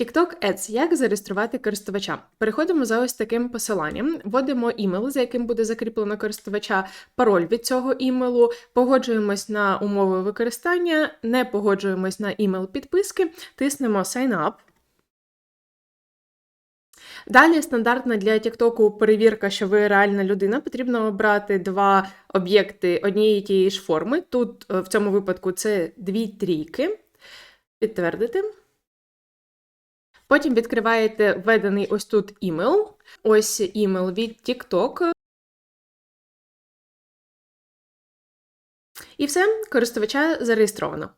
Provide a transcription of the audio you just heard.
TikTok Ads. Як зареєструвати користувача? Переходимо за ось таким посиланням, вводимо імейл, за яким буде закріплено користувача, пароль від цього імейлу, погоджуємось на умови використання, не погоджуємось на імейл підписки, тиснемо Sign Up. Далі стандартна для TikTok перевірка, що ви реальна людина. Потрібно обрати два об'єкти однієї тієї ж форми. Тут е, в цьому випадку це дві трійки. Підтвердити. Потім відкриваєте введений ось тут імейл. Ось імейл від TikTok. І все, користувача зареєстровано.